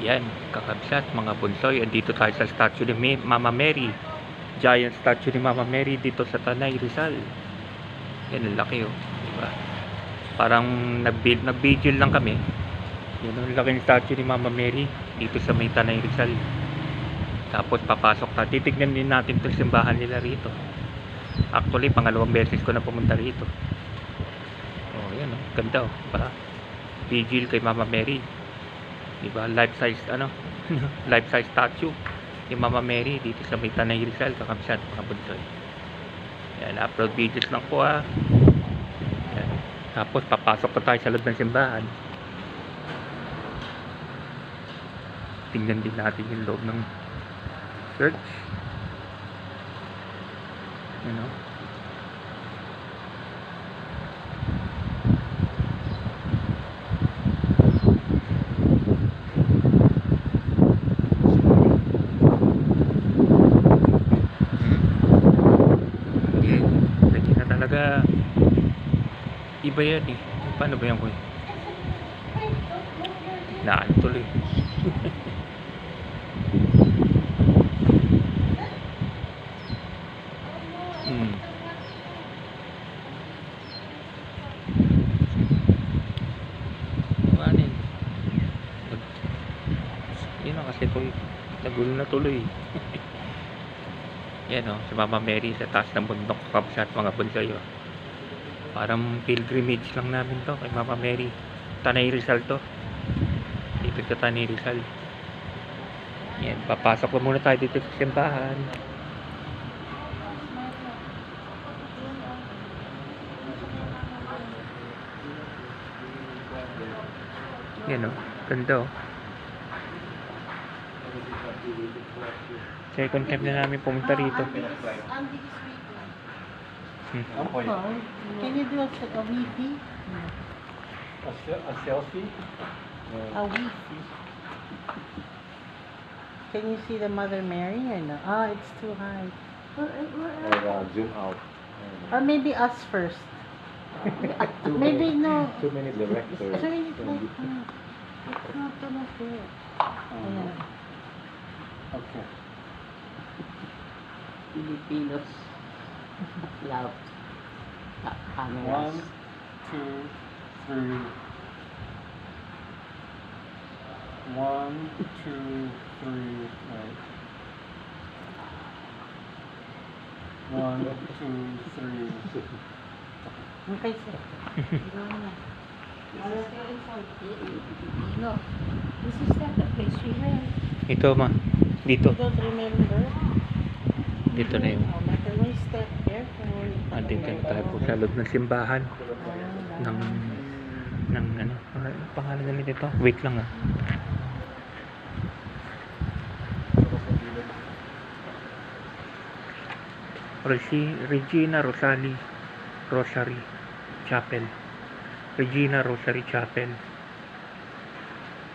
Yan, kakabsat, mga bunsoy. Andito tayo sa statue ni Ma- Mama Mary. Giant statue ni Mama Mary dito sa Tanay, Rizal. Yan, ang laki oh. Diba? Parang nag-vigil lang kami. Yan ang laking statue ni Mama Mary dito sa may Tanay, Rizal. Tapos papasok na. Titignan din natin itong simbahan nila rito. Actually, pangalawang beses ko na pumunta rito. Oh, yan oh. Ganda oh. Diba? Vigil kay Mama Mary. Diba? Life size, ano? Life size statue ni Mama Mary dito sa may Tanay Rizal, kakabsat, mga bunsoy. Yan, upload videos lang po ah. Yan. Tapos papasok pa tayo sa loob ng simbahan. Tingnan din natin yung loob ng church. You know? Talaga iba yan eh. Paano ba yan ko Naan tuloy. hmm. Yun? Nag- Yun na kasi ito nagulo na tuloy. Yan o, si Mama Mary sa taas ng bundok kapsat mga bunsoy o. Parang pilgrimage lang namin to kay Mama Mary. Tanay Rizal to. Dito sa Tanay Rizal. Yan, papasok na muna tayo dito sa simbahan. Yan o, ganda o. Second time na namin pumunta rito. Hmm. Okay. Can you do a, a Wi-Fi? A, a selfie? A Wi-Fi. Can you see the Mother Mary or no? Ah, it's too high. Or uh, zoom out. Or maybe us first. Too maybe many, no. Too many directors. It's like, not gonna fit. Um. Okay. Filipinos love ca- cameras. One, two, three. One, two, three, right. One, two, three. Okay, sir. This is not the place we have. Ito ma, dito. You don't remember? Dito na yung Oh, careful. andito na tayo po sa loob ng simbahan Ah, ng ng ano, pangalan nila dito? Wait lang ah. Regi, Regina Rosali Rosary Chapel. Regina Rosary Chapel.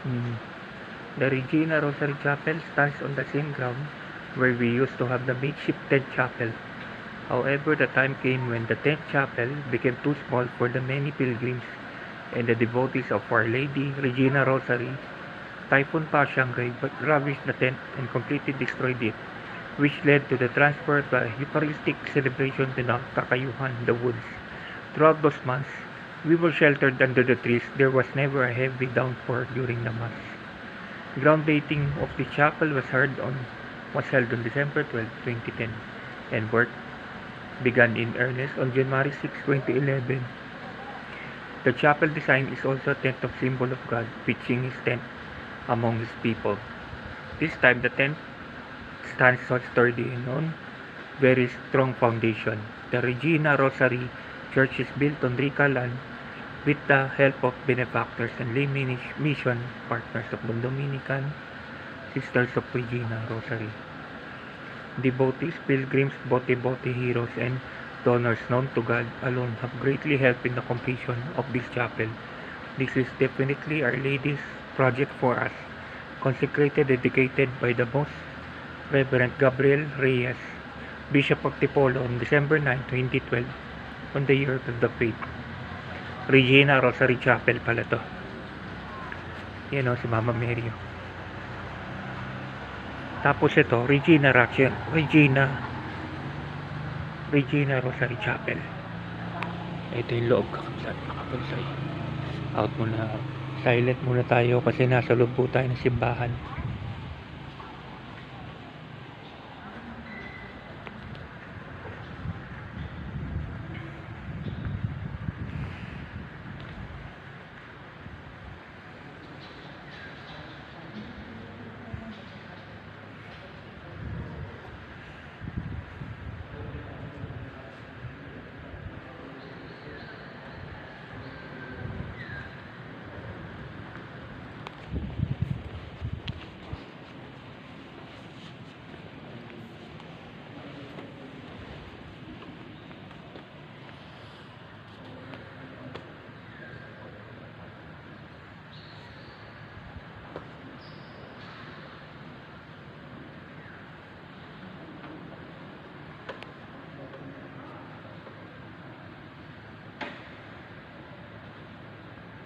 Hmm. The Regina Rosary Chapel stands on the same ground where we used to have the makeshift tent chapel. However, the time came when the tent chapel became too small for the many pilgrims and the devotees of Our Lady Regina Rosary. Typhoon Pashyang ravaged the tent and completely destroyed it, which led to the transfer of the Eucharistic celebration to the Kakayuhan, the woods. Throughout those months, we were sheltered under the trees. There was never a heavy downpour during the Mass. Groundbreaking of the chapel was heard on was held on December 12, 2010, and work began in earnest on January 6, 2011. The chapel design is also a tent of symbol of God pitching his tent among his people. This time the tent stands so sturdy and on very strong foundation. The Regina Rosary Church is built on Rica land with the help of benefactors and lay mission partners of the Dominican Sisters of Regina Rosary. Devotees, pilgrims, bote-bote heroes, and donors known to God alone have greatly helped in the completion of this chapel. This is definitely Our Lady's project for us, consecrated, dedicated by the Most Reverend Gabriel Reyes, Bishop of Tipolo on December 9, 2012, on the year of the faith. Regina Rosary Chapel pala to. Yan o, si Mama Mary. Tapos ito, Regina yun. Regina. Regina Rosary Chapel. Ito yung loob kakabsat. Kakabsat. Out muna. Silent muna tayo kasi nasa loob po tayo ng simbahan.